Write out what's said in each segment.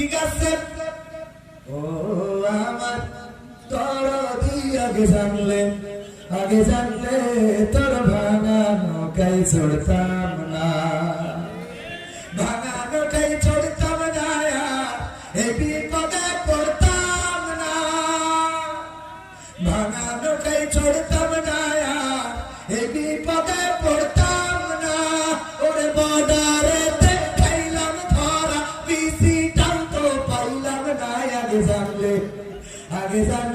কি গাছে ও, আমার দরদি আগে জানলে আগে জানলে তোর ভাঙা নৌকাই চড়তাম না। ভাঙা নৌকাই চড়তাম না এই বিপদে পড়তাম না। ভাঙা নৌকাই চড়তাম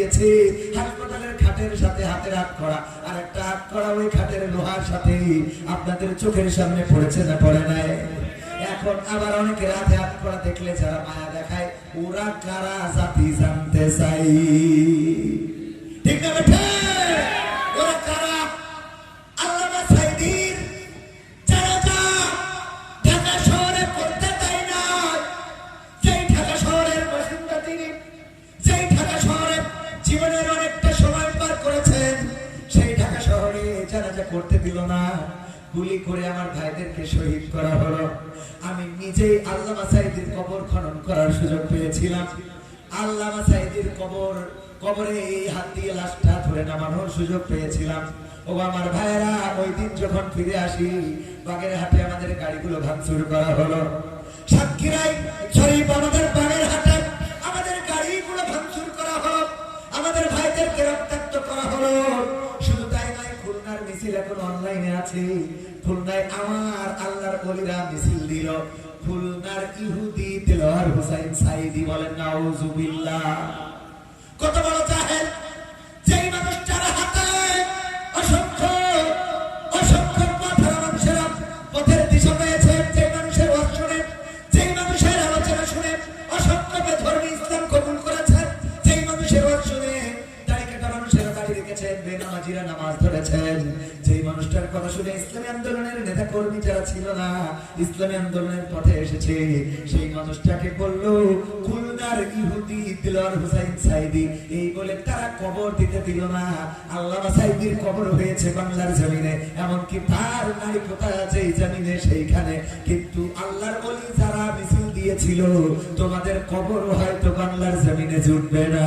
গিয়েছে হাসপাতালের খাটের সাথে হাতের হাত করা আর একটা হাত করা ওই খাটের লোহার সাথে আপনাদের চোখের সামনে পড়েছে না পড়ে নাই? এখন আবার অনেকে রাতে হাত করা দেখলে যারা মায়া দেখায়, ওরা কারা জাতি জানতে চাই? ঠিক না গুলি করে আমার ভাইদেরকে শহীদ করা হলো। আমি নিজেই আল্লামা সাইদির কবর খনন করার সুযোগ পেয়েছিলাম। আল্লামা সাইদির কবর, কবরে এই হাত দিয়ে লাশটা ধরে নামানোর সুযোগ পেয়েছিলাম। ও আমার ভাইয়েরা, ওই দিন যখন ফিরে আসি বাগের হাটে আমাদের গাড়িগুলো ভাঙচুর করা হলো। সাতক্ষীরাই বলিরা মিছিল দিল খুলনার ইহুদি তেলোয়ার হুসাইন সাইদি বলেন, নাউজুবিল্লাহ। কত বড় জাহেল, যেই মানুষটার হাতে অসংখ্য আলোচনা শুনে করেছেন শুনে নামাজ ধরেছেন যেই মানুষটার কথা শুনে ইসলামী আন্দোলনের নেতা কর্মী যারা ছিল না। ইসলামী আন্দোলনের পথে এসেছে। সেই মানুষটাকে বলল, খুলনার ইহুদি দিলওয়ার হুসাইন সাইদি, এই বলে তারা কবর দিতে দিল না। আল্লাহ সাইদির কবর হয়েছে বাংলার জমিনে, এমনকি তার নারী কোথায় আছে এই জমিনে সেইখানে। কিন্তু আল্লাহর বলি যারা মিছিল দিয়েছিল, তোমাদের কবর হয়তো বাংলার জমিনে জুটবে না।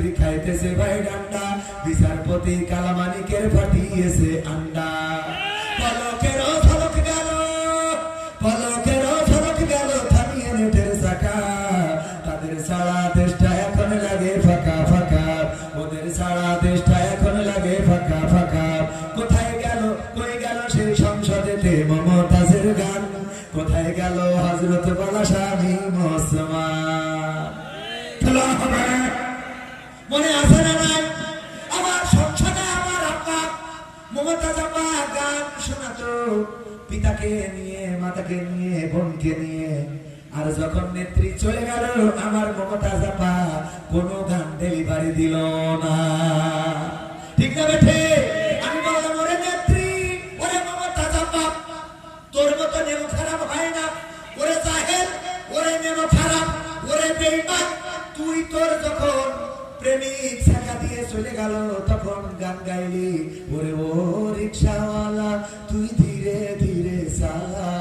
নেতা খাইতেছে ভাই ডান্ডা বিচারপতি কালামানিকের ফাটিয়েছে আন্ডা। ওদের সারা দেশটা এখন লাগে ফাঁকা ফাঁকা। কোথায় গেল, কই গেল সেই সংসদেতে গান? কোথায় গেল হজরত বালা স্বামী মোসমান আছে না নাই। আমার সংসদে আমার আব্বা, মমতাজ আব্বা, গান পিতাকে নিয়ে, মাতাকে নিয়ে, বোনকে নিয়ে। আর যখন নেত্রী চলে গেল, আমার মমতাজ আব্বা কোনো গান ডেলিভারি দিল না। ঠিক না বেঠে? আমি ওরে নেত্রী, ওরে মমতাজ আব্বা, তোর মতো নেমো খারাপ হয় না। ওরে জাহেল ওরে নেমো খারাপ, ওরে বেইমান। তুই তোর যখন প্রেমিক শাখা দিয়ে চলে গেল, তখন গান গাইলি, ওরে ওরে রিক্সাওয়ালা, তুই ধীরে ধীরে চালা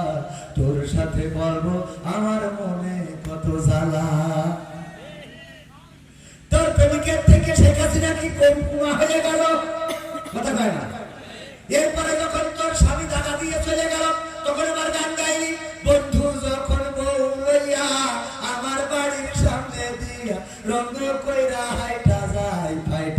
তোর সাথে বলব, আমার মনে কত জ্বালা। তোর প্রেমিকের থেকে শেখ হাসিনা কি কম কুয়া হয়ে গেল? কথা কয় না। এরপরে যখন তোর স্বামী টাকা দিয়ে চলে গেল, তখন আমার গান গাইলি রঙ্গ কইরা হাইটা যায় ফাইটা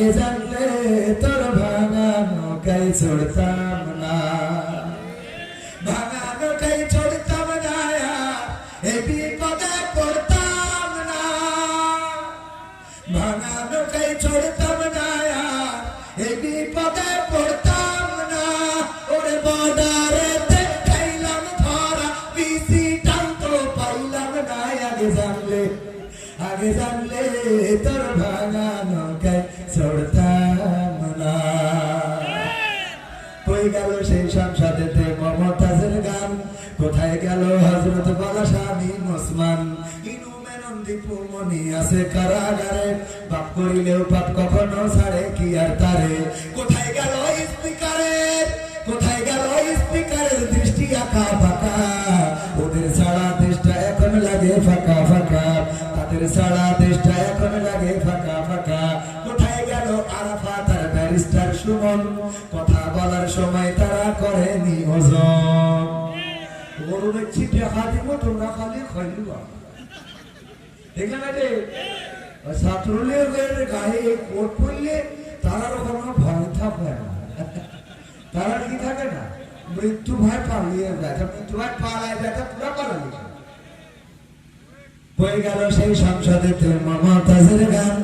আগে জানলে তোর ভাঙা নৌকায় চড়তাম না। ভাঙা নৌকায় চড়তাম না, এ বিপদে পড়তাম না। ভাঙা নৌকায় চড়তাম না, এ বিপদে পড়তাম না। ওরে বর্ডারেতে খাইলাম ধরা বিসি টানতো পাইলাম না। আগে জানলে আগে জানলে তোর ভাঙা কোথায় গেল হজরত বালা স্বামী ওসমান মনি আছে কারাগারে। পাপ করিলেও পাপ কখনো ছাড়ে, কি আর তারে? কোথায় গেল কোথায় গেল দৃষ্টি আঁকা ফাঁকা? ওদের সারা দেশটা এখন লাগে ফাঁকা ফাঁকা। তাদের সারা তারা তারা মৃত্যু ভয় পালিয়ে মৃত্যু ভয় পালায় ব্যথা পুরা হয়ে গেল সেই সংসদেতে মমতাজের গান।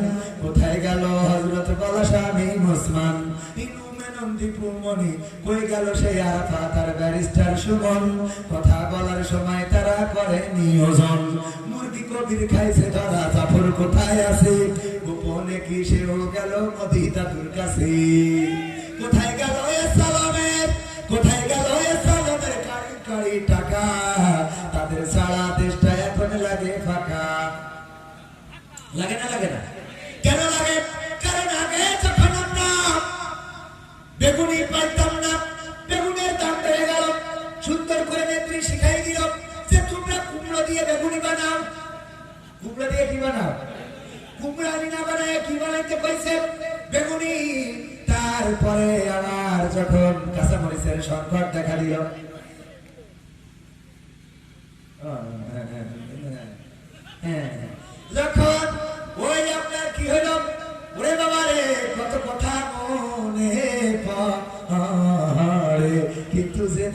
কোথায় গেল হজরত বলা স্বামী ওসমান? ইনু মেনন দীপু কই গেল সেই আরাফাত আর ব্যারিস্টার সুমন। কথা বলার সময় তারা করে নিয়োজন কবির খাইছে ধরা জাফর কোথায় আছে? গোপনে কি সেও গেল মদি দাদুর কাছে? কোথায় গেল এ সালামের, কোথায় গেল এ সালামের কারি কারি টাকা? তাদের সারা দেশটা এখন লাগে ফাঁকা। লাগে না লাগে না? কেন লাগে? কারণ আগে যখন আমরা বেগুনি পাইতাম না, বেগুনের দাম বেড়ে গেল। সুন্দর করে নেত্রী শিখাই দিল যে, তোমরা কুমড়ো দিয়ে বেগুনি বানাও কুমড়া দিয়ে কি বানাও? কুমড়া আমি না বানায়, কি বানাইতে পাইছে বেগুনি। তারপরে আমার যখন কাঁচা মরিচের সংকট দেখা দিল। হ্যাঁ, হ্যাঁ, হ্যাঁ, যখন ওই আপনার কি হইল ওরে বাবা রে, কত কথা মনে পড়ে, কিন্তু যে